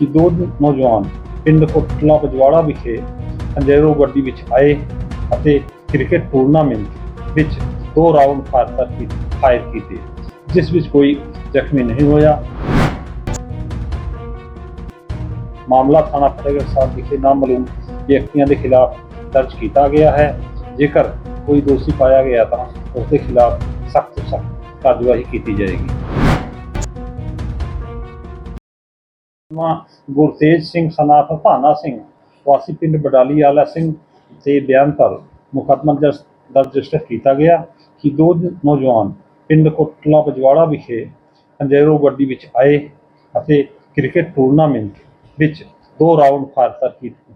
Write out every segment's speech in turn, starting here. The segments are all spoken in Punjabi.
ਕਿ ਦੋ ਨੌਜਵਾਨ ਪਿੰਡ ਕੋਟਲਾ ਪਜਵਾੜਾ ਵਿਖੇ ਅੰਜੇਰੋ ਗੱਡੀ ਵਿੱਚ ਆਏ ਅਤੇ ਕ੍ਰਿਕਟ ਟੂਰਨਾਮੈਂਟ ਵਿੱਚ ਦੋ ਰਾਊਂਡ ਫਾਇਰ ਕੀ ਫਾਇਰ ਕੀਤੇ, ਜਿਸ ਵਿੱਚ ਕੋਈ ਜ਼ਖਮੀ ਨਹੀਂ ਹੋਇਆ। ਮਾਮਲਾ ਥਾਣਾ ਫਤਿਹਗੜ੍ਹ ਸਾਹਿਬ ਵਿਖੇ ਨਾਮਲੂਮ ਵਿਅਕਤੀਆਂ ਦੇ ਖਿਲਾਫ ਦਰਜ ਕੀਤਾ ਗਿਆ ਹੈ। ਜੇਕਰ ਕੋਈ ਦੋਸ਼ੀ ਪਾਇਆ ਗਿਆ ਤਾਂ ਉਸ ਦੇ ਖਿਲਾਫ ਸਖਤ ਸਖਤ ਕਾਰਵਾਈ ਕੀਤੀ ਜਾਏਗੀ। ਮਾਂ ਗੁਰਤੇਜ ਸਿੰਘ ਸਨਾ ਭਾਨਾ ਸਿੰਘ, ਵਾਸੀ ਪਿੰਡ ਬਡਾਲੀ ਆਲਾ ਸਿੰਘ ਤੇ ਬਿਆਨ ਪਰ ਮੁਕੱਦਮਾ ਦਰਜ ਰਜਿਸਟਰ ਕੀਤਾ ਗਿਆ ਕਿ ਦੋ ਨੌਜਵਾਨ ਪਿੰਡ ਕੋਟਲਾ ਪਜਵਾੜਾ ਵਿਖੇ ਅੰਜੇਰੋ ਗੱਡੀ ਵਿੱਚ ਆਏ ਅਤੇ ਕ੍ਰਿਕਟ ਟੂਰਨਾਮੈਂਟ ਵਿੱਚ ਦੋ ਰਾਊਂਡ ਫਾਇਰ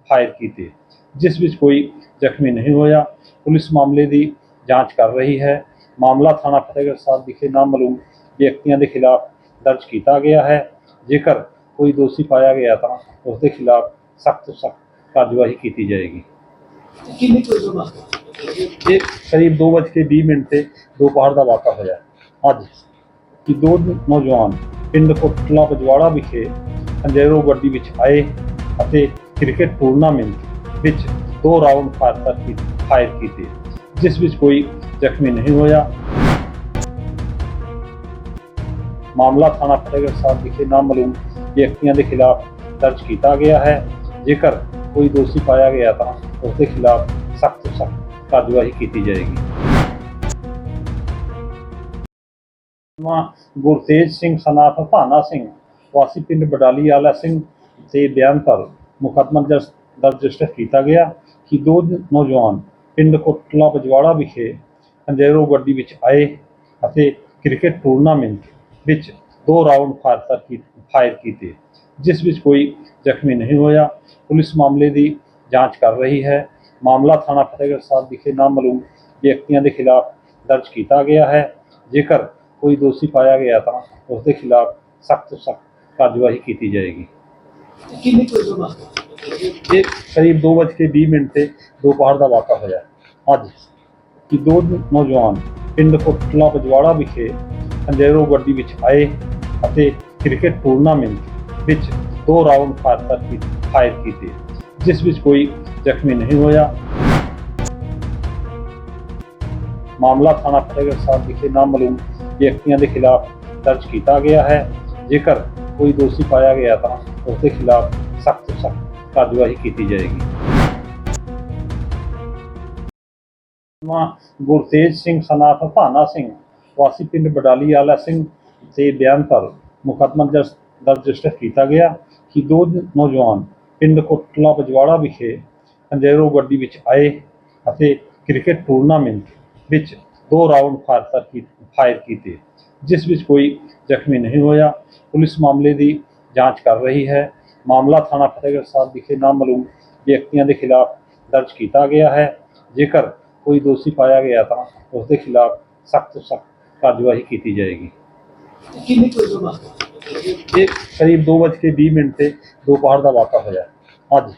ਫਾਇਰ ਕੀਤੇ, ਜਿਸ ਵਿੱਚ ਕੋਈ ਜ਼ਖਮੀ ਨਹੀਂ ਹੋਇਆ। ਪੁਲਿਸ ਮਾਮਲੇ ਦੀ ਜਾਂਚ ਕਰ ਰਹੀ ਹੈ। ਮਾਮਲਾ ਥਾਣਾ ਫਤਿਹਗੜ੍ਹ ਸਾਹਿਬ ਵਿਖੇ ਨਾਮਲੂਮ ਵਿਅਕਤੀਆਂ ਦੇ ਖਿਲਾਫ ਦਰਜ ਕੀਤਾ ਗਿਆ ਹੈ। ਜੇਕਰ ਕੋਈ ਦੋਸ਼ੀ ਪਾਇਆ ਗਿਆ ਤਾਂ ਉਸ ਦੇ ਖਿਲਾਫ ਸਖਤ ਸਖਤ ਕਾਰਵਾਈ ਕੀਤੀ ਜਾਏਗੀ। ਕਿੰਨੇ ਕੋਈ ਇਹ ਕਰੀਬ 2:20 ਮਿੰਟ ਤੇ ਦੁਪਹਿਰ ਦਾ ਵਾਕਾ ਹੋਇਆ। ਅੱਜ ਕਿ ਦੋ ਨੌਜਵਾਨ ਪਿੰਡ ਕੋਟਲਾ ਪਜਵਾੜਾ ਵਿਖੇ ਅੰਜੇਰੋ ਗੱਡੀ ਵਿੱਚ ਆਏ ਅਤੇ ਕ੍ਰਿਕਟ ਟੂਰਨਾਮੈਂਟ ਵਿੱਚ ਦੋ ਕੀ ਫਾਇਰ ਕੀਤੇ ਜਿਸ ਵਿੱਚ ਕੋਈ ਜ਼ਖਮੀ ਨਹੀਂ ਹੋਇਆ। ਮਾਮਲਾ ਥਾਣਾ ਫਤਿਹਗੜ੍ਹ ਸਾਹਿਬ ਵਿਖੇ ਨਾਮਾਲੂਮ ਵਿਅਕਤੀਆਂ ਦੇ ਖਿਲਾਫ ਦਰਜ ਕੀਤਾ ਗਿਆ ਹੈ। ਜੇਕਰ ਕੋਈ ਦੋਸ਼ੀ ਪਾਇਆ ਗਿਆ ਤਾਂ ਉਸ ਦੇ ਖਿਲਾਫ ਸਖਤ ਤੋਂ ਸਖਤ ਕਾਰਵਾਈ ਕੀਤੀ ਜਾਏਗੀ। ਮਾਂ ਗੁਰਤੇਜ ਸਿੰਘ ਸਨਾਫ ਭਾਨਾ ਸਿੰਘ, ਵਾਸੀ ਪਿੰਡ ਬਡਾਲੀ ਆਲਾ ਸਿੰਘ ਦੇ ਬਿਆਨ ਪਰ ਮੁਕੱਦਮਾ ਦਰਜ ਦਰਜ ਰਜਿਸਟਰ ਕੀਤਾ ਗਿਆ ਕਿ ਦੋ ਨੌਜਵਾਨ ਪਿੰਡ ਕੋਟਲਾ ਪਜਵਾੜਾ ਵਿਖੇ ਅੰਜੇਰੋ ਗੱਡੀ ਵਿੱਚ ਆਏ ਅਤੇ ਕ੍ਰਿਕਟ ਟੂਰਨਾਮੈਂਟ ਵਿੱਚ ਦੋ ਰਾਊਂਡ ਫਾਇਰ ਕੀ ਫਾਇਰ ਕੀਤੇ ਜਿਸ ਵਿੱਚ ਕੋਈ ਜ਼ਖਮੀ ਨਹੀਂ ਹੋਇਆ। ਪੁਲਿਸ ਮਾਮਲੇ ਦੀ ਜਾਂਚ ਕਰ ਰਹੀ ਹੈ। ਮਾਮਲਾ ਥਾਣਾ ਫਤਿਹਗੜ੍ਹ ਸਾਹਿਬ ਵਿਖੇ ਨਾਮਾਲੂਮ ਵਿਅਕਤੀਆਂ ਦੇ ਖਿਲਾਫ ਦਰਜ ਕੀਤਾ ਗਿਆ ਹੈ। ਜੇਕਰ ਕੋਈ ਦੋਸ਼ੀ ਪਾਇਆ ਗਿਆ ਤਾਂ ਉਸ ਦੇ ਖਿਲਾਫ ਸਖਤ ਸਖਤ ਕਾਰਵਾਈ ਕੀਤੀ ਜਾਏਗੀ। ਕਿੰਨੇ ਕੋਈ ਇਹ ਕਰੀਬ 2:20 ਮਿੰਟ ਤੇ ਦੁਪਹਿਰ ਦਾ ਵਾਕਾ ਹੋਇਆ। ਅੱਜ ਕਿ ਦੋ ਨੌਜਵਾਨ ਪਿੰਡ ਕੋਟਲਾ ਪਜਵਾੜਾ ਵਿਖੇ ਅੰਜੇਰੋ ਗੱਡੀ ਵਿੱਚ ਆਏ ਅਤੇ ਕ੍ਰਿਕਟ ਟੂਰਨਾਮੈਂਟ ਵਿੱਚ ਦੋ ਰਾਊਂਡ ਫਾਇਰ ਕੀ ਫਾਇਰ ਕੀਤੇ, ਜਿਸ ਵਿੱਚ ਕੋਈ ਜ਼ਖਮੀ ਨਹੀਂ ਹੋਇਆ। ਮਾਮਲਾ ਥਾਣਾ ਫਤਿਹਗੜ੍ਹ ਸਾਹਿਬ ਵਿਖੇ ਨਾਮਾਲੂਮ ਵਿਅਕਤੀਆਂ ਦੇ ਖਿਲਾਫ ਦਰਜ ਕੀਤਾ ਗਿਆ ਹੈ। ਜੇਕਰ ਕੋਈ ਦੋਸ਼ੀ ਪਾਇਆ ਗਿਆ ਤਾਂ ਉਸ ਦੇ ਖਿਲਾਫ ਸਖਤ ਤੋਂ ਸਖਤ ਕਾਰਵਾਈ ਕੀਤੀ ਜਾਏਗੀ। ਮਾਂ ਗੁਰਤੇਜ ਸਿੰਘ ਸਨਾਫ ਭਾਨਾ ਸਿੰਘ ਵਾਸੀ ਪਿੰਡ ਬਡਾਲੀ ਆਲਾ ਸਿੰਘ ਦੇ ਬਿਆਨ ਪਰ ਮੁਕੱਦਮਾ ਦਰਜ ਦਰਜ ਰਜਿਸਟਰ ਕੀਤਾ ਗਿਆ ਕਿ ਦੋ ਨੌਜਵਾਨ ਪਿੰਡ ਕੋਟਲਾ ਪਜਵਾੜਾ ਵਿਖੇ ਅੰਜੇਰੋ ਗੱਡੀ ਵਿੱਚ ਆਏ ਅਤੇ ਕ੍ਰਿਕਟ ਟੂਰਨਾਮੈਂਟ ਵਿੱਚ ਦੋ ਰਾਊਂਡ ਫਾਇਰ ਫਾਇਰ ਕੀਤੇ, ਜਿਸ ਵਿੱਚ ਕੋਈ ਜ਼ਖਮੀ ਨਹੀਂ ਹੋਇਆ। ਪੁਲਿਸ ਮਾਮਲੇ ਦੀ ਜਾਂਚ ਕਰ ਰਹੀ ਹੈ। ਮਾਮਲਾ ਥਾਣਾ ਫਤਿਹਗੜ੍ਹ ਸਾਹਿਬ ਵਿਖੇ ਨਾਮਾਲੂਮ ਵਿਅਕਤੀਆਂ ਦੇ ਖਿਲਾਫ ਦਰਜ ਕੀਤਾ ਗਿਆ ਹੈ। ਜੇਕਰ ਕੋਈ ਦੋਸ਼ੀ ਪਾਇਆ ਗਿਆ ਤਾਂ ਉਸ ਦੇ ਖਿਲਾਫ ਸਖਤ ਸਖਤ ਕਾਰਵਾਈ ਕੀਤੀ ਜਾਏਗੀ। ਕਿੰਨੇ ਕੋਈ ਜਮਾ ਇਹ ਕਰੀਬ 2:20 ਮਿੰਟ ਤੇ ਦੁਪਹਿਰ ਦਾ ਵਾਕਾ ਹੋਇਆ। ਅੱਜ